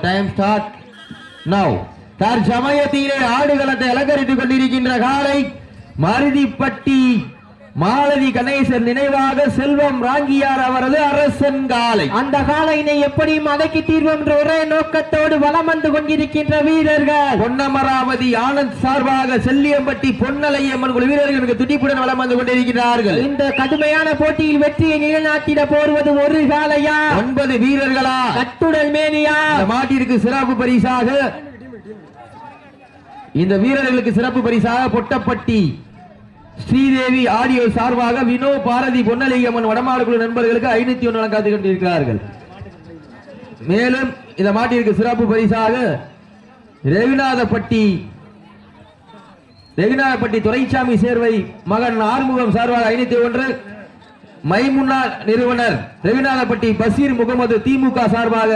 Time start now தற்சமயத்திலே ஆடுகளத்தை அலங்கரித்துக் கொண்டிருக்கின்ற காலை மருதிப்பட்டி மாலதி கணேசன் நினைவாக செல்வம் ராங்கியார் அவரது அரசன் காலை. அந்த காலையினை எப்படியும் அடக்கி தீர்வோம் என்ற ஒரே நோக்கத்தோடு வலம் வந்து கொண்டிருக்கின்ற வீரர்கள். பொன்னமராவதி ஆனந்த் சார்பாக செல்லியம்பட்டி பொன்னலையம்மன் குழு வீரர்களுக்கு துடிப்புடன் வலம் வந்து கொண்டிருக்கிறார்கள். இந்த கடுமையான போட்டியில் வெற்றியை நிலைநாட்டிட போர்வது ஒரு காலையா ஒன்பது வீரர்களா? கட்டுடல் மேனியா? மாட்டிற்கு சிறப்பு பரிசாக இந்த வீரர்களுக்கு சிறப்பு பரிசாக பொட்டப்பட்டி. ஸ்ரீதேவி ஆடியோ சார்பாக வினோ பாரதி பொன்னலிங்கம்மன் வடமாடு குழு நண்பர்களுக்கு ஐநூத்தி ஒன்று வழங்காத்து கொண்டிருக்கிறார்கள். மேலும் இந்த மாட்டிற்கு சிறப்பு பரிசாக ரவிநாதப்பட்டி ரவிநாதப்பட்டி துரைசாமி சேர்வை மகன் ஆறுமுகம் சார்பாக ஐநூத்தி ஒன்று. மைமுன்னா நிறுவனர் ரவிநாதப்பட்டி பசீர் முகமது திமுக சார்பாக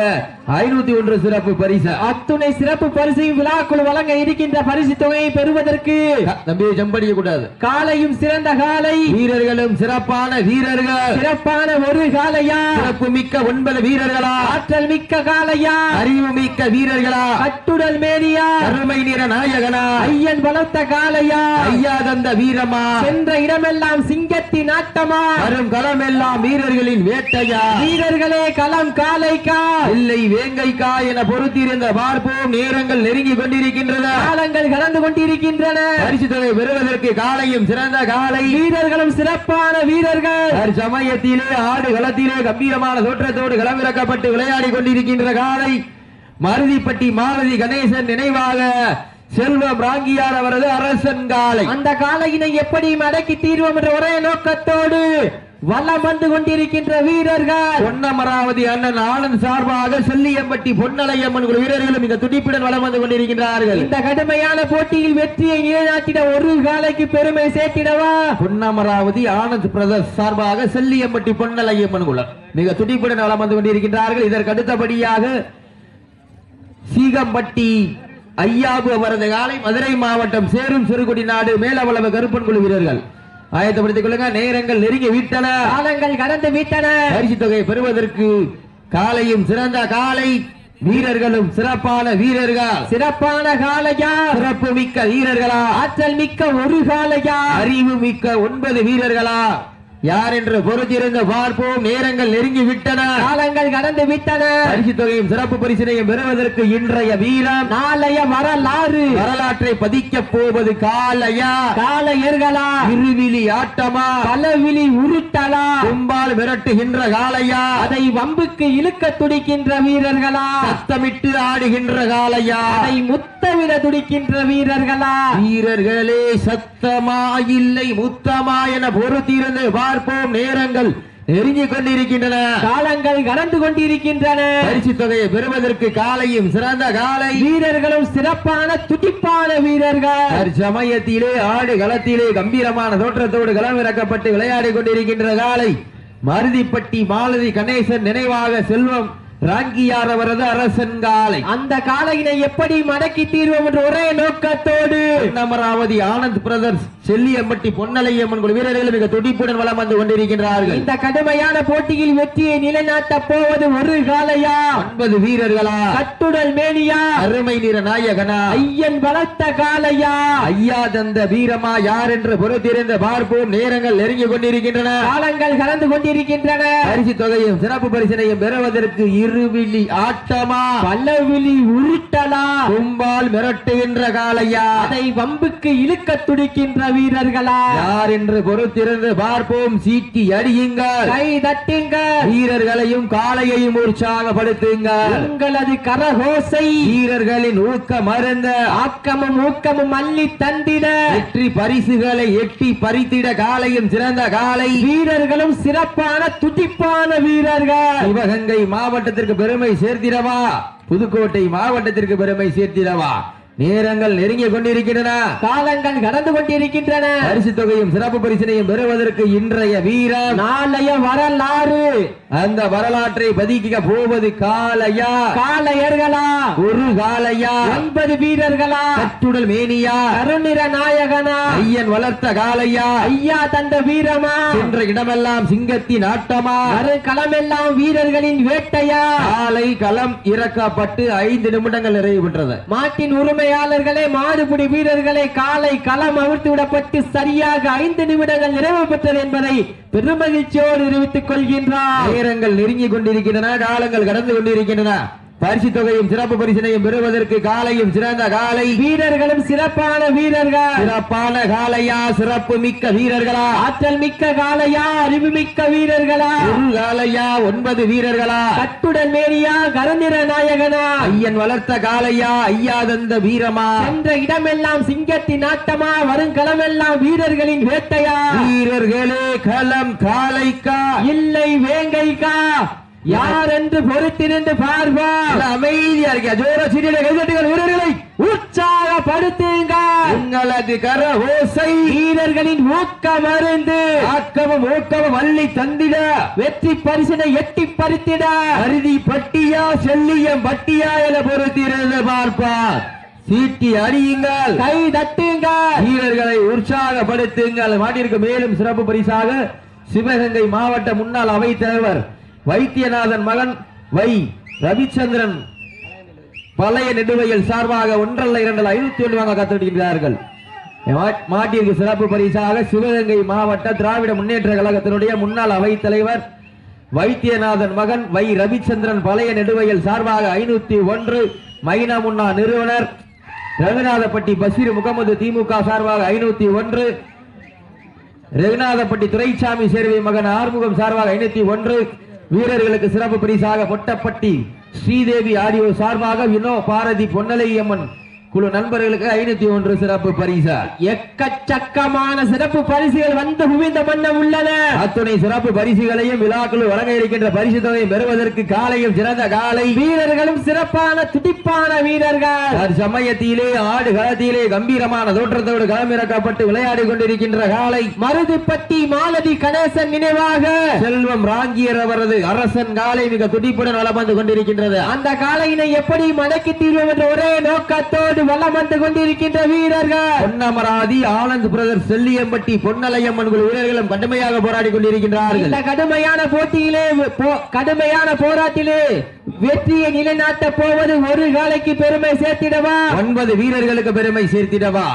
ஐநூத்தி ஒன்று சிறப்பு பரிசு. அத்துணை சிறப்பு பரிசு விழாக்குழு வழங்க இருக்கின்ற பரிசு தொகையை பெறுவதற்கு தம்பி ஜம்படிக்க கூடாது காலையும் சிறந்த காலை. வீரர்களும் சிறப்பான வீரர்கள். சிறப்பான ஒரு காலையா? சிறப்பு மிக்க ஒன்பது வீரர்களா? ஆற்றல் மிக்க காலையா? அறிவு மிக்க வீரர்களா? கட்டுடல் மேனியா? கருமை நிற நாயகனா? ஐயன் வளர்த்த காலையா? ஐயா தந்த வீரமா? சென்ற இடமெல்லாம் சிங்கத்தின் ஆட்டமா? வரும் களமெல்லாம் வீரர்களின் வேட்டையா? வீரர்களே களம் காலைக்கா? இல்லை வேங்கைக்கா என பொறுத்திருந்த பார்ப்போம் நேரங்கள் நெருங்கி கொண்டிருக்கின்றன. காலங்கள் கடந்து கொண்டிருக்கின்றன. பரிசு தொகை பெறுவதற்கு காலையும் சிறந்த காலை. வீரர்களும் சிறப்பான வீரர்கள். சமயத்திலே ஆடு களத்திலே கம்பீரமான தோற்றத்தோடு களமிறக்கப்பட்டு விளையாடி கொண்டிருக்கின்ற காலை. மருதிப்பட்டி மாலதி கணேசன் நினைவாக செல்வம் ராங்கியார் அவரது அரசன் காலை. அந்த காலையினை எப்படி அடக்கி தீர்வோம் என்ற ஒரே நோக்கத்தோடு வலம் வந்து கொண்டிருக்கின்ற வீரர்கள். பொன்னமராவதி அண்ணன் ஆனந்த் சார்பாக செல்லியம்பட்டி பொன்னலையம்மன் வீரர்களும் இந்த துடிப்புடன் வலம் வந்து கொண்டிருக்கின்றார்கள். இந்த கடுமையான போட்டியில் வெற்றியை நிலைநாட்டிட ஒரு காலைக்கு பெருமை சேர்த்திடவா? பொன்னமராவதி ஆனந்த் பிரதர்ஸ் சார்பாக செல்லியம்பட்டி பொன்னலையம்மன் குழு மிக துடிப்புடன் வலம் வந்து கொண்டிருக்கின்றார்கள். இதற்கு அடுத்தபடியாக சீகம்பட்டி ஐயாபு அவரது காலை மதுரை மாவட்டம் சேரும் சிறுகுடி நாடு மேலவளவு கருப்பன் குழு வீரர்கள். ஆயத்தப்படுத்திக் கொள்ளுங்க நேரங்கள் நெருங்கி விட்டன. காலங்கள் கடந்து விட்டன. பரிசு தொகை பெறுவதற்கு காலையும் சிறந்த காலை வீரர்களும் சிறப்பான வீரர்கள்? சிறப்பான காலையா? சிறப்பு மிக்க வீரர்களா? ஆற்றல் மிக்க ஒரு காலையா? அறிவு மிக்க ஒன்பது வீரர்களா? யார் என்று பொறுத்திருந்து பார்ப்போம். நேரங்கள் நெருங்கி விட்டன. காலங்கள் கடந்து விட்டன. பரிசு தொகையும் சிறப்பு பரிசினையும் பெறுவதற்கு இன்றைய வீரம். நாளைய வரலாறு. வரலாற்றை பதிக்கப் போவது காலையா காலையர்களா இருவிழி ஆட்டமா? பலவிழி உருட்டலா? கும்பால் மிரட்டுகின்ற காலையா அதை வம்புக்கு இழுக்க துடிக்கின்ற வீரர்களா? சத்தமிட்டு ஆடுகின்ற காலையா அதை முத்தமிட துடிக்கின்ற வீரர்களா? வீரர்களே சத்தமா இல்லை முத்தமா என பொறுத்திருந்து பார்ப்போம். நேரங்கள் நெருங்கிக் கொண்டிருக்கின்றன. காலங்கள் கடந்து கொண்டிருக்கின்றன. பரிசு தொகையை பெறுவதற்கு காலையும் சிறந்த காலை. வீரர்களும் சிறப்பான துடிப்பான வீரர்கள். தற்சமயத்திலே ஆடு களத்திலே கம்பீரமான தோற்றத்தோடு களம் இறக்கப்பட்டு விளையாடி கொண்டிருக்கின்ற காலை. மருதிப்பட்டி மாலதி கணேசன் நினைவாக செல்வம். ராங்கியார் அவரது அரசன் காலை. அந்த காலையினை எப்படி மடக்கி தீர்வோம் என்ற ஒரே நோக்கத்தோடு அமராவதி ஆனந்த் பிரதர்ஸ் செல்லியம்பட்டி பொன்னலையம்மன் குழு வீரர்கள் மிக துடிப்புடன் வலம் வந்து கொண்டிருக்கின்றார்கள். இந்த கடுமையான போட்டியில் வெற்றியை நிலைநாட்ட போவது ஒரு காலையா ஒன்பது வீரர்களா? கட்டுடல் மேனியா? அருமை நிற நாயகனா? ஐயன் வளர்த்த காலையா ஐயா தந்த வீரமா யார் என்று பொறுத்திருந்து பார்ப்போம். நேரங்கள் நெருங்கி கொண்டிருக்கின்றன. காலங்கள் கடந்து கொண்டிருக்கின்றன. பரிசு தொகையும் சிறப்பு பரிசினையும் பெறுவதற்கு இருவிழி ஆட்டமா பல்லவிழி உருட்டலா? கும்பால் மிரட்டுகின்ற காலையா அதை வம்புக்கு இழுக்க துடிக்கின்ற வீரர்களா? யார் என்று பொறுத்திருந்து பார்ப்போம். சீட்டி அடியுங்கள். கை தட்டுங்க வீரர்களையும் காளையையும் உற்சாகப்படுத்துங்க உங்களது கரகோசை. வீரர்களின் ஊக்க மருந்த. ஆக்கமும் ஊக்கமும் அள்ளி தந்திட. வெற்றி பரிசுகளை எட்டி பறித்திட காலையும் சிறந்த காலை வீரர்களும் சிறப்பான துடிப்பான வீரர்கள். சிவகங்கை மாவட்டத்திற்கு பெருமை சேர்த்திடவா? புதுக்கோட்டை மாவட்டத்திற்கு பெருமை சேர்த்திடவா? நேரங்கள் நெருங்கிக் கொண்டிருக்கின்றன. காலங்கள் கடந்து கொண்டிருக்கின்றன. பரிசு தொகையும் சிறப்பு பரிசினையும் பெறுவதற்கு இன்றைய வீரம். நாளைய வரலாறு. அந்த வரலாற்றை பதிக்க போவது காலையா காளையர்களா? ஒரு காலையா ஒன்பது வீரர்களா? கட்டுடல் மேனியா? கருநிற நாயகனா? ஐயன் வளர்த்த காலையா ஐயா தந்த வீரமா? சென்ற இடமெல்லாம் சிங்கத்தின் ஆட்டமா? களமெல்லாம் வீரர்களின் வேட்டையா? காலை களம் இறக்கப்பட்டு ஐந்து நிமிடங்கள் நிறைவு பெற்றது. மாட்டின் உரிமையாளர்களே மாடுபிடி வீரர்களே காலை களம் அவிழ்த்து விடப்பட்டு சரியாக ஐந்து நிமிடங்கள் நிறைவு பெற்றது என்பதை பெருமகிழ்ச்சியோடு தெரிவித்துக் கொள்கின்றார். நேரங்கள் நெருங்கிக் கொண்டிருக்கின்றன காலங்கள் கடந்து கொண்டிருக்கின்றன. பரிசு தொகையும் சிறப்பு பரிசினையும் பெறுவதற்கு காலையும் சிறந்த காலை. வீரர்களும் சிறப்பான வீரர்கள். சிறப்பான காலையா சிறப்பு மிக்க வீரர்களா? ஆற்றல் மிக்க காளையா அறிவு மிக்க வீரர்களா? ஒரு காலையா ஒன்பது வீரர்களா? கட்டுடன் மேரியா கருநிற நாயகனா? ஐயன் வளர்த்த காலையா ஐயா தந்த வீரமா? சென்ற இடமெல்லாம் சிங்கத்தின் ஆட்டமா வருங்களமெல்லாம் வீரர்களின் வேட்டையா? வீரர்களே களம் காலைக்கா? இல்லை வேங்கைக்கா? யார் என்று பொறுத்திருந்து பார்வா இல்ல, அமைதியா இருக்கியா ஜோர சீரியலை கைதட்டுகள் வீரர்களை உற்சாகப்படுத்துங்க உங்களது கர ஓசை வீரர்களின் ஊக்க மருந்து ஆக்கமும் ஊக்கமும் அள்ளி தந்திட. வெற்றி பரிசினை எட்டி பறித்திட. அருதி பட்டியா செல்லியம் பட்டியா என பொறுத்திருந்து பார்ப்பார். சீட்டி அடியுங்கள் கை தட்டுங்க வீரர்களை உற்சாகப்படுத்துங்கள். மாட்டிற்கு மேலும் சிறப்பு பரிசாக சிவகங்கை மாவட்ட முன்னாள் அவைத் தலைவர் வைத்தியநாதன் மகன் வை ரவிச்சந்திரன். பழைய நெடுவையில் சார்பாக ஒன்றல்ல இரண்டல்ல ஐநூத்தி ஒன்று வாங்க காத்திருக்கிறார்கள் மாட்டிற்கு சிறப்பு பரிசாக சிவகங்கை மாவட்ட திராவிட முன்னேற்ற கழகத்தினுடைய முன்னாள் அவைத் தலைவர் வைத்தியநாதன் மகன் வை ரவிச்சந்திரன் பழைய நெடுவையில் சார்பாக ஐநூத்தி ஒன்று மைனா முன்னா நிறுவனர் ரகுநாதப்பட்டி பஷீர் முகமது திமுக சார்பாக ஐநூத்தி ஒன்று ரகுநாதப்பட்டி துரைசாமி சேர்வை மகன் ஆறுமுகம் சார்பாக ஐநூத்தி ஒன்று வீரர்களுக்கு சிறப்பு பரிசாக பொட்டப்பட்டி ஸ்ரீதேவி ஆடியோ சார்பாக வினோ பாரதி பொன்னலை அம்மன் குழு நண்பர்களுக்கு ஐநூத்தி ஒன்று சிறப்பு பரிசா. எக்கச்சக்கமான சிறப்பு பரிசுகள் வந்து குவிந்த வண்ணம் உள்ளன. அத்துணை சிறப்பு பரிசுகளையும் விழாக்குழு வழங்க இருக்கின்ற பரிசு தொகையை பெறுவதற்கு காலையும் சிறந்த காலை. வீரர்களும் சிறப்பான துடிப்பான வீரர்கள். சமயத்திலே ஆடு களத்திலே கம்பீரமான தோற்றத்தோடு களமிறக்கப்பட்டு விளையாடி கொண்டிருக்கின்ற காலை. மருதுப்பட்டி மாலதி கணேசன் நினைவாக. செல்வம் ராங்கியர் அவரது அரசன் காலை மிக துடிப்புடன் வலம் வந்து கொண்டிருக்கின்றது. அந்த காளையினை எப்படி மடக்கி தீர்வோம் என்ற ஒரே நோக்கத்தோடு வலம் வந்து கொண்டிருக்கின்ற வீரர்கள். பொன்னமராதி ஆனந்த் பிரதர் செல்லியம்பட்டி பொன்னலையம்மன் வீரர்களும் கடுமையாக போராடி கொண்டிருக்கின்றார்கள். இந்த கடுமையான போட்டியிலே கடுமையான போராட்டிலே வெற்றியை நிலைநாட்ட போவது ஒரு காலைக்கு பெருமை சேர்த்திடவா? ஒன்பது வீரர்களுக்கு பெருமை சேர்த்திடவா?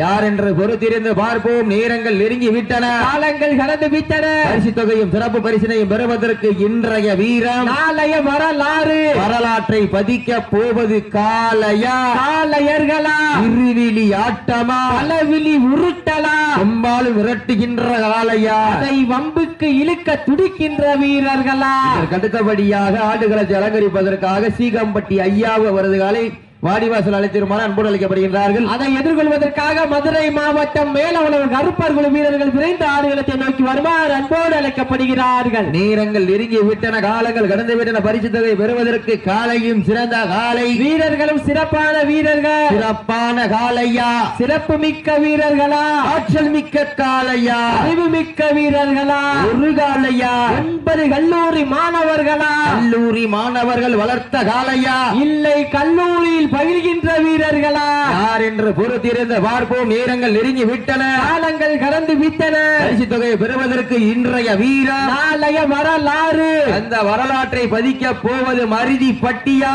யார் என்று பொறுத்திருந்து பார்ப்போம். நேரங்கள் நெருங்கி விட்டன. காலங்கள் கடந்து விட்டன. பரிசு தொகையும் சிறப்பு பரிசினையும் பெறுவதற்கு இன்றைய வீரம் நாளைய வரலாறு. வரலாற்றை பதிக்க போவது காலையா காளையர்களா? இருவிழி ஆட்டமா? பலவிழி உருட்டலா? பெரும்பாலும் விரட்டுகின்ற காலையா அதை வம்புக்கு இழுக்க துடிக்கின்ற வீரர்களா? இதற்கு அடுத்தபடியாக ஆடுகளத்தை அலங்கரிப்பதற்காக சீகம்பட்டி ஐயாவு அவரது காலை வாடிவாசல் அழைத்திருமாறு அன்போடு அழைக்கப்படுகின்றார்கள் அதை எதிர்கொள்வதற்காக மதுரை மாவட்டம் மேலவளவு கருப்பர் குழு வீரர்கள் விரைந்து ஆடுகளத்தை நோக்கி வருமாறு அன்போடு அழைக்கப்படுகிறார்கள் நேரங்கள் நெருங்கி விட்டன காலங்கள் கடந்து விட்டன பரிசு தொகை பெறுவதற்கு காலையும் சிறந்த காலை. வீரர்களும் சிறப்பான வீரர்கள். சிறப்பான காலையா? சிறப்பு மிக்க வீரர்களா? ஆற்றல் மிக்க காலையா? அறிவு மிக்க வீரர்களா? ஒரு காலையா? ஒன்பது கல்லூரி மாணவர்களா? கல்லூரி மாணவர்கள் வளர்த்த காலையா? இல்லை கல்லூரியில் பயில்கின்ற வீரர்களா? யார் என்று பொறுத்திருந்து பார்ப்போம் நேரங்கள் நெருங்கி விட்டன. காலங்கள் கடந்து விட்டன. பரிசு தொகையை பெறுவதற்கு இன்றைய வீரம் நாளைய வரலாறு. அந்த வரலாற்றை பதிக்க போவது மருதி பட்டியா?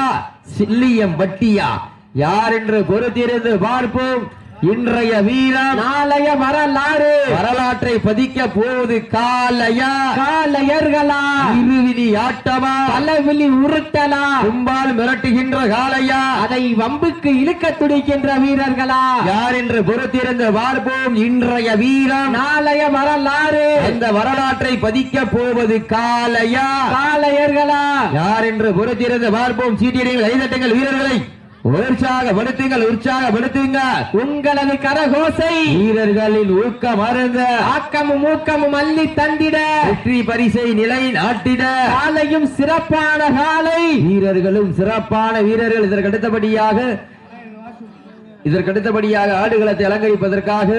சில்லியம் பட்டியா? யார் என்று பொறுத்திருந்து பார்ப்போம் இன்றைய வீரம் நாளைய வரலாறு. வரலாற்றை பதிக்க போவது காலையா? காளையர்களா இருவிழி ஆட்டமா? பலவிழி உருட்டலா? கும்பால் மிரட்டுகின்ற காலையா? அதை வம்புக்கு இழுக்க துடிக்கின்ற வீரர்களா? யார் என்று பொறுத்திருந்து பார்ப்போம் இன்றைய வீரம். நாளைய வரலாறு. அந்த வரலாற்றை பதிக்க போவது காலையா? காளையர்களா யார் என்று பொறுத்திருந்து பார்ப்போம் சீட்டியடிகள் கைதட்டுங்கள் வீரர்களை. உற்சாகப்படுத்துங்கள் உற்சாகப்படுத்துங்க உங்களது கரகோசை வீரர்களின் ஊக்கம் அருந்த. ஆக்கமும் ஊக்கமும் அள்ளி தந்திட. வெற்றி பரிசை நிலை நாட்டிட காலையும் சிறப்பான காலை. வீரர்களும் சிறப்பான வீரர்கள் இதற்கு அடுத்தபடியாக இதற்கு அடுத்தபடியாக ஆடுகளத்தை அலங்கரிப்பதற்காக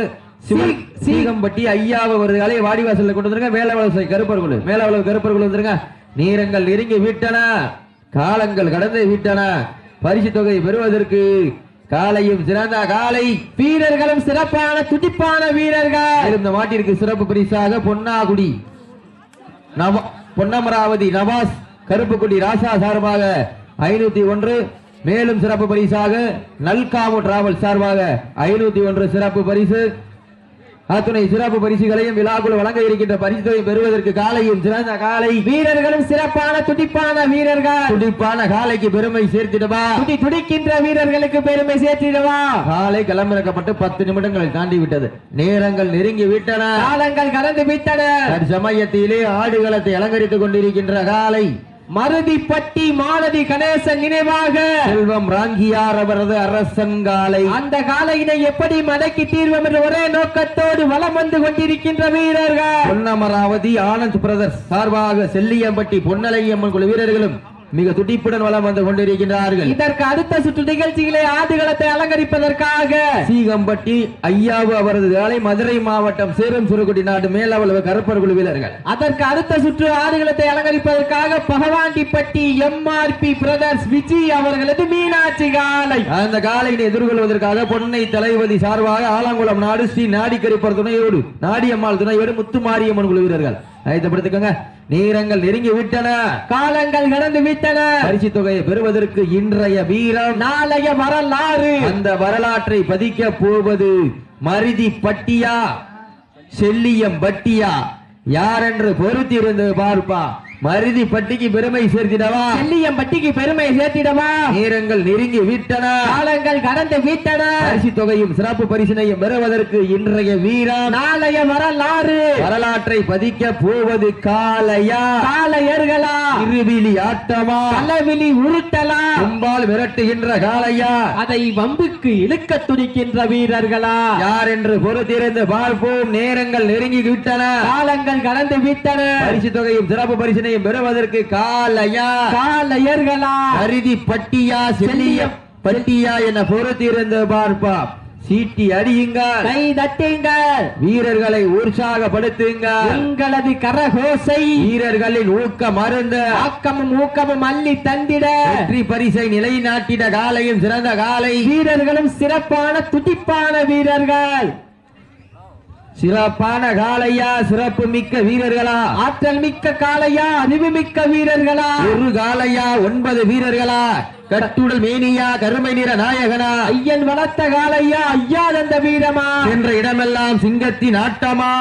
சீகம்பட்டி ஐயாவ அவர்களை வாடிவாசல்ல கொண்டு வந்துருங்க. மேலவளசை கருப்பர்குழு மேலவளவு கருப்பர்குழு வந்துருங்க. நேரங்கள் நெருங்கி விட்டன. காலங்கள் கடந்து விட்டன. பரிசு தொகை பெறுவதற்கு காலையும் சிறந்த காலை. வீரர்களும் சிறப்பான துடிப்பான வீரர்கள். இருந்த மாட்டிற்கு சிறப்பு பரிசாக பொன்னாகுடி நவ பொன்னமராவதி நவாஸ் கருப்புக்குடி ராசா சார்பாக ஐநூத்தி ஒன்று. மேலும் சிறப்பு பரிசாக நல்காமு டிராவல் சார்பாக ஐநூத்தி ஒன்று சிறப்பு பரிசு. அத்துணை சிறப்பு பரிசுகளையும் விழாக்குள் வழங்க இருக்கின்ற பரிசுகளை பெறுவதற்கு காலையும் சிறந்த காலை. வீரர்களும் சிறப்பான துடிப்பான வீரர்கள். துடிப்பான காலைக்கு பெருமை சேர்த்திடுவா? துடி துடிக்கின்ற வீரர்களுக்கு பெருமை சேர்த்திடவா? காலை களமிறக்கப்பட்டு பத்து நிமிடங்களை தாண்டி விட்டது நேரங்கள் நெருங்கி விட்டன காலங்கள் கடந்து விட்டன. சமயத்திலே ஆடுகளத்தை அலங்கரித்துக் கொண்டிருக்கின்ற காலை. மருதிப்பட்டி மாலதி கணேசன் நினைவாக. செல்வம் ராங்கியார் அவரது அரசன் காலை. அந்த காலையினை எப்படி மடக்கி தீர்வோம் என்ற ஒரே நோக்கத்தோடு வலம் வந்து கொண்டிருக்கின்ற வீரர்கள். பொன்னமராவதி ஆனந்த் பிரதர்ஸ் சார்பாக செல்லியம்பட்டி பொன்னலையம்மன் குழு வீரர்களும் மிக துடிப்புடன் வலம் வந்து கொண்டிருக்கின்றார்கள். இதற்கு அடுத்த சுற்று நிகழ்ச்சிகளை ஆடுகளத்தை அலங்கரிப்பதற்காக சீகம்பட்டி ஐயாவு அவரது காலை மதுரை மாவட்டம் சேரும் சுருக்குடி நாடு மேலவளவு கருப்பர் குழு வீரர்கள். அதற்கு அடுத்த சுற்று ஆடுகளத்தை அலங்கரிப்பதற்காக பகவாண்டிப்பட்டி எம்ஆர்பி பிரதர்ஸ் விஜய் அவர்களது மீனாட்சி காலை. அந்த காலையினை எதிர்கொள்வதற்காக பொன்னை தளபதி சார்பாக ஆலங்குளம் நாடு ஸ்ரீ நாடிக்கரிப்பர் துணையோடு நாடியம்மாள் துணையோடு முத்துமாரியம்மன் குழு வீரர்கள். ஆயத்தப்படுத்திக்கோங்க நேரங்கள் நெருங்கி விட்டன. காலங்கள் கடந்து விட்டன. பரிசு தொகையை பெறுவதற்கு இன்றைய வீரம் நாளைய வரலாறு. அந்த வரலாற்றை பதிக்க போவது மருதி பட்டியா செல்லியம் பட்டியா. யார் என்று பொறுத்திருந்து பார்ப்பா. மருதி பட்டிக்கு பெருமை சேர்த்திடவா? செல்லியம்பட்டிக்கு பெருமை சேர்த்திடவா? நேரங்கள் நெருங்கி விட்டன? காலங்கள் கடந்து விட்டன? பரிசு தொகையும் சிறப்பு பரிசினையும் பெறுவதற்கு இன்றைய வீரம் நாளைய வரலாறு. வரலாற்றை பதிக்க போவது காலையா காலையர்களா இருவிழி ஆட்டமா? தலைவிழி உருட்டலா? கும்பால் விரட்டுகின்ற காலையா அதை வம்புக்கு இழுக்க துடிக்கின்ற வீரர்களா? யார் என்று பொறுத்திருந்து பார்ப்போம். நேரங்கள் நெருங்கி விட்டன. காலங்கள் கடந்து விட்டன. பரிசு தொகையும் சிறப்பு பரிசினையும் பெறுவதற்கு காலையா? காலையர்களா? அரிதி பட்டியா செல்லியம் பட்டியா என பொறுத்திருந்து பார்ப்பா சீட்டி அடியுங்கள். கை தட்டுங்கள். வீரர்களை உற்சாகப்படுத்துங்க உங்களது கரகோசை. வீரர்களின் ஊக்க மருந்து ஆக்கமும் ஊக்கமும் அள்ளி தந்திட. வெற்றி பரிசை நிலைநாட்டிட காலையும் சிறந்த காலை. வீரர்களும் சிறப்பான துடிப்பான வீரர்கள். சிறப்பான காலையா சிறப்பு மிக்க வீரர்களா? ஆற்றல் மிக்க காளையா அறிவு மிக்க வீரர்களா? ஒரு காலையா ஒன்பது வீரர்களா? கட்டுடல் மேனியா கருமை நிற நாயகனா? ஐயன் வளர்த்த காளையா ஐயா தந்த வீரமா? சென்ற இடமெல்லாம் சிங்கத்தின் ஆட்டமா?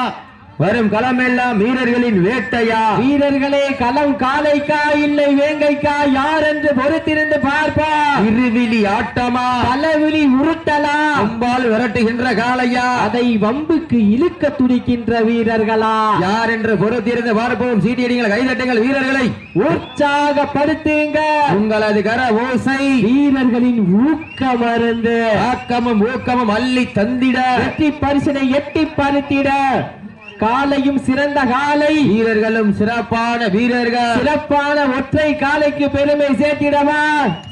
வரும் களமெல்லாம் வீரர்களின் வேட்டையா? வீரர்களே களம் காளைக்கா இல்லை வேங்கைக்கா யார் என்று பொறுத்திருந்து பார்ப்பா? இருவிழி ஆட்டமா? பலவிழி உருட்டலா? அம்பால் விரட்டுகின்ற காலையா அதை வம்புக்கு இழுக்க துடிக்கின்ற வீரர்களா? யார் என்று பொறுத்திருந்து பார்ப்போம்? சீட்டியடிங்கள் கைதட்டுங்கள் வீரர்களை. உற்சாகப்படுத்துங்க. உங்களது கர ஓசை. வீரர்களின் ஊக்க மருந்து ஆக்கமும் ஊக்கமும் அள்ளி தந்திட. வெற்றி பரிசனை எட்டி பருத்திட காலையும் சிறந்த காலை. வீரர்களும் சிறப்பான வீரர்கள். சிறப்பான ஒற்றை காலைக்கு பெருமை சேர்த்திடவா?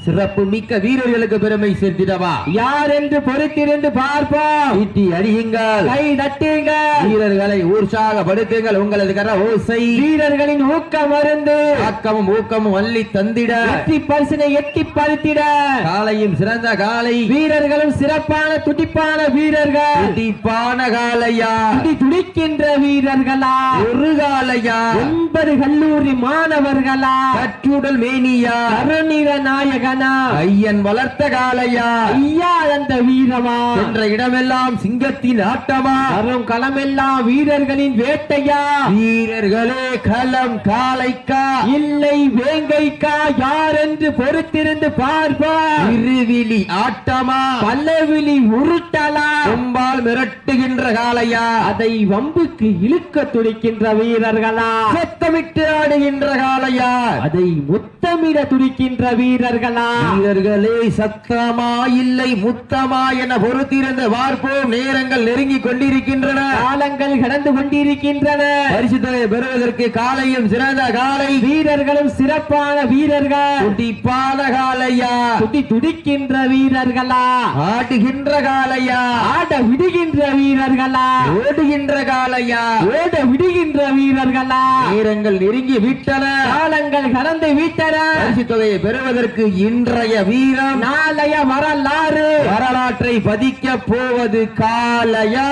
சிறப்பு மிக்க வீரர்களுக்கு பெருமை சேர்த்திடவா? யார் என்று பொறுத்திருந்து பார்ப்போம். அடியுங்கள் கை தட்டுங்க வீரர்களை. உற்சாகப்படுத்துங்கள் உங்களது கர ஓசை. வீரர்களின் ஊக்க மருந்து. ஆக்கமும் ஊக்கமும் அள்ளி தந்திட. வெற்றி பரிசனை எட்டி பருத்திட காலையும் சிறந்த காலை. வீரர்களும் சிறப்பான துடிப்பான வீரர்கள். துடிப்பான காலையா? துடி துடிக்கின்ற வீரர்களா? ஒரு காலையா? ஒன்பது கல்லூரி மாணவர்களா? கற்றுடல் மேனியா? கருநிற நாயகனா? ஐயன் வளர்த்த காலையா? ஐயா அந்த வீரமா? சென்ற இடமெல்லாம் சிங்கத்தின் ஆட்டமா? வரும் களமெல்லாம் வீரர்களின் வேட்டையா? வீரர்களே களம் காலைக்கா இல்லை வேங்கைக்கா? யார் என்று பொறுத்திருந்து பார்ப்பா இருவிழி ஆட்டமா? பல்லவிழி உருட்டலா? கொம்பால் மிரட்டுகின்ற காலையா அதை வம்புக்கு இழுக்க துடிக்கின்ற வீரர்களா? சத்தமிட்டு ஆடுகின்ற காளையா? அதை முத்தமிட துடிக்கின்ற வீரர்களா? வீரர்களே சத்தமா இல்லை முத்தமா என பொறுத்திருந்து பார்ப்போம். நேரங்கள் நெருங்கிக் கொண்டிருக்கின்றன. காலங்கள் கடந்து கொண்டிருக்கின்றன. பரிசுத்தலை பெறுவதற்கு காலையும் சிறந்த காலை. வீரர்களும் சிறப்பான வீரர்கள். துடிப்பான காலையா? துடி துடிக்கின்ற வீரர்களா? ஆடுகின்ற காலையா? ஆட விடுகின்ற வீரர்களா? ஓடுகின்ற காலையா? ஓட விடுகின்ற வீரர்களா? நேரங்கள் நெருங்கி விட்டன. காலங்கள் கடந்து விட்டன. பரிசு தொகையை பெறுவதற்கு இன்றைய வீரம். நாளைய வரலாறு. வரலாற்றை பதிக்க போவது காலையா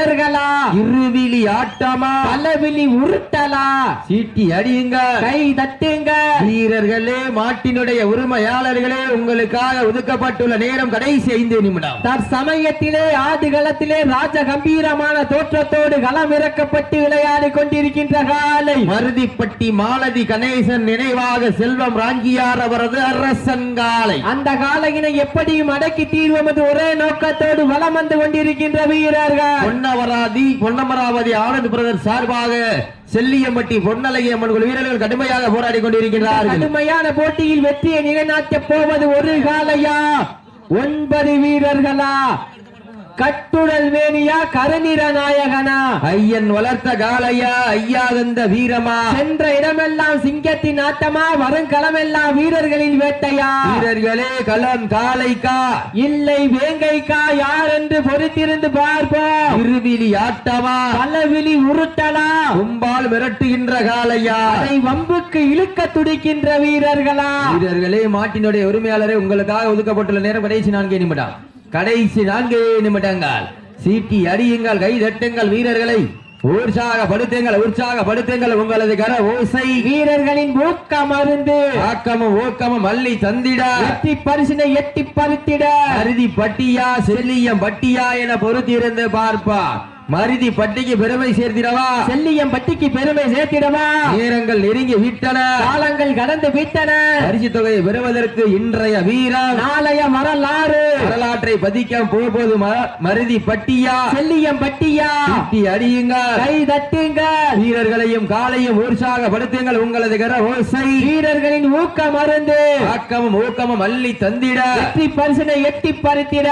காலையர்களா இருவிழி ஆட்டமா? பலவிழி உருட்டலா? சீட்டி அடியுங்க கை தட்டுங்க வீரர்களே மாட்டினுடைய உரிமையாளர்களே உங்களுக்காக ஒதுக்கப்பட்டுள்ள நேரம் கடைசி ஐந்து நிமிடம். தற்சமயத்திலே ஆடுகளத்திலே ராஜ கம்பீரமான தோற்றத்தோடு களம் இறக்கப்பட்டு விளையாடி கொண்டிருக்கின்ற காலை. மருதிப்பட்டி மாலதி கணேசன் நினைவாக செல்வம் ராங்கியார் அவரது அரசன் காலை. அந்த காலையினை எப்படியும் அடக்கி தீர்வோம் என்று ஒரே நோக்கத்தோடு வலம் வந்து கொண்டிருக்கின்ற வீரர்கள். பொன்னமராதி பொன்னமராவதி ஆனந்த் பிரதர் சார்பாக செல்லியம்பட்டி பொன்னலகி அம்மன் குழு வீரர்கள் கடுமையாக போராடி கொண்டிருக்கிறார்கள் கடுமையான போட்டியில் வெற்றியை நிலைநாட்டப் போவது ஒரு காலையா? ஒன்பது வீரர்களா? கட்டுடல் வேணியா கருநிற நாயகனா? ஐயன் வளர்த்த காலையா ஐயாதந்த வீரமா? சென்ற இடமெல்லாம் சிங்கத்தின் ஆட்டமா? வருங்களமெல்லாம் வீரர்களின் வேட்டையா? வீரர்களே களம் காலைக்கா இல்லை வேங்கைக்கா யார் என்று பொறுத்திருந்து பார்ப்போம். இருவிழி ஆட்டமா? பலவிழி உருட்டலா? கும்பால் மிரட்டுகின்ற காலையா அதை வம்புக்கு இழுக்க துடிக்கின்ற வீரர்களா? வீரர்களே மாட்டினுடைய உரிமையாளரே உங்களுக்காக ஒதுக்கப்பட்டுள்ள நேரம் கடைசி நான்கே நிமிடம். கடைசி நான்கே நிமிடங்கள். சீட்டி அடியுங்கள் கை தட்டுங்கள் வீரர்களை. உற்சாகப்படுத்துங்கள் உற்சாகப்படுத்துங்கள் உங்களது கர ஓசை. வீரர்களின் ஊக்க மருந்து ஆக்கமும் ஊக்கமும் அள்ளி தந்திட. வெற்றி பரிசினை எட்டி பறித்திட. அருதி பட்டியா செல்லியம் பட்டியா என பொறுத்திருந்து பார்ப்பா மருதி பட்டிக்கு பெருமை சேர்த்திடவா? செல்லியம் பட்டிக்கு பெருமை சேர்த்திடவா? நேரங்கள் நெருங்கி விட்டன. காலங்கள் கடந்து விட்டன. பரிசு தொகையை பெறுவதற்கு இன்றைய வீரம். நாளைய வரலாறு. வரலாற்றை பதிக்க போவது மருதி பட்டியா? செல்லியம் பட்டியா? சீட்டி அடியுங்க கை தட்டுங்க வீரர்களையும் காலையும் உற்சாகப்படுத்துங்கள் உங்களது கர ஓசை. வீரர்களின் ஊக்க மருந்து ஆக்கமும் ஊக்கமும் அள்ளி தந்திட. வெற்றி பரிசினை எட்டி பறித்திட.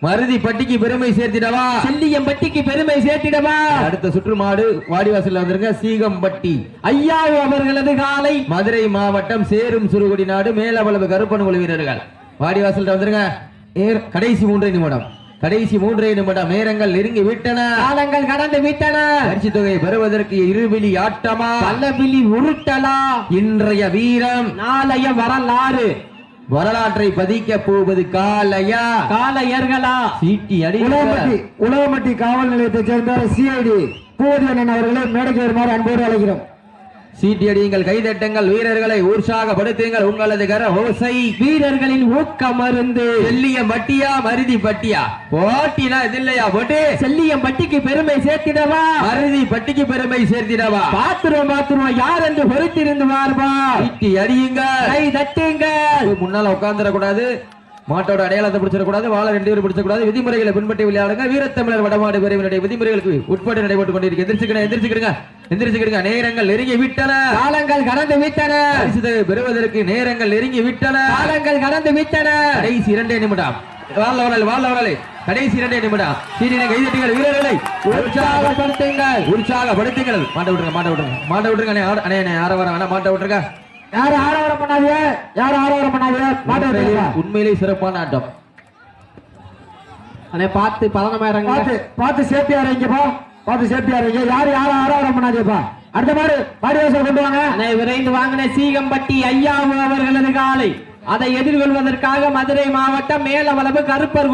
மருதி பட்டிக்கு பெருமை சேர்த்திடவா? செல்லியம் பட்டிக்கு பெருமை சேர்த்திடவா? அடுத்த சுற்று மாடு வாடிவாசல்ல வந்துருங்க சீகம்பட்டி. ஐயா அவர்களது காலை. மதுரை மாவட்டம் சேரும் சுருகுடி நாடு மேலவளவு கருப்பன் குழு வீரர்கள். வாடிவாசல்ல வந்துருங்க. கடைசி மூன்றே நிமிடம். கடைசி மூன்றே நிமிடம். நேரங்கள் நெருங்கி விட்டன. காலங்கள் கடந்து விட்டன. பரிசு தொகையை பெறுவதற்கு இருவிழி ஆட்டமா? பல்லவிழி உருட்டலா? இன்றைய வீரம். நாளைய வரலாறு. வரலாற்றை பதிக்க போவது காலையா காலையர்களா சீட்டி அடி. உலகமட்டி உலகமட்டி காவல் நிலையத்தைச் சேர்ந்த சிஐடி பூவதியண்ணன் அவர்களை மேடைக்கு வருமாறு அன்போடு அழைக்கிறோம். சீட்டி அடியுங்கள் கைதட்டுங்கள் வீரர்களை உற்சாகப்படுத்துங்கள். உங்களது கர ஓசை. வீரர்களின் ஊக்க மருந்து செல்லியம் பட்டியா மருதி பட்டியா? போட்டினா இது இல்லையா போட்டு? செல்லியம் பட்டிக்கு பெருமை சேர்த்திடவா? மருதி பட்டிக்கு பெருமை சேர்த்திடவா? பாத்துருவோம் பாத்துருவோம். யார் என்று பொறுத்திருந்து வார்பா சீட்டி அடியுங்க கை தட்டுங்க முன்னால உட்கார்ந்துட கூடாது மாட்டோட அடையாளத்தை பிடிச்சிடக்கூடாது வாழ ரெண்டு பேரும் பிடிச்சக்கூடாது விதிமுறைகளை பின்பற்றி விளையாடுங்க வீரத்தமிழர் வடமாடு பிரிவினுடைய விதிமுறைகளுக்கு உட்பட்டு நடைபெற்றுக் கொண்டிருக்கு எந்திரிச்சுக்கிடுங்க எந்திரிச்சுக்கிடுங்க எந்திரிச்சுக்கிடுங்க நேரங்கள் நெருங்கி விட்டன காலங்கள் கடந்து விட்டன பெறுவதற்கு நேரங்கள் நெருங்கி விட்டன காலங்கள் கடந்து விட்டன கடைசி இரண்டே நிமிடம் வாழ்ல வரலை வரலை கடைசி இரண்டே நிமிடம் சீனினை கைதட்டுங்கள் வீரர்களை உற்சாகப்படுத்துங்கள் உற்சாகப்படுத்துங்கள் மாட்ட விட்டுருங்க மாட்ட விட்டுருங்க மாட்ட விட்டுருங்க அண்ணே, அண்ணே ஆற வர மாட்ட விட்டுருங்க யாரும் ஆரவாரம் பண்ணாதீங்க? யாரும் ஆரவாரம் பண்ணாதீங்க? மாட்ட உண்மையிலே- விட்டுருங்க. உண்மையிலே சிறப்பான ஆட்டம். அண்ணே பார்த்து பதனமாயிரங்க பார்த்து பார்த்து சேஃப்டியா இருங்கப்பா பார்த்து சேஃப்டியா இருங்க யாரும் யாரும் ஆரவாரம் பண்ணாதீங்கப்பா. அடுத்த மாதிரி பாடி வாசல் கொண்டு வாங்க. அண்ணே விரைந்து வாங்கின சீகம்பட்டி ஐயாவு அவர்களது காலை. அதை எதிர்கொள்வதற்காக மதுரை மாவட்டம் மேலவளவு கருப்பர்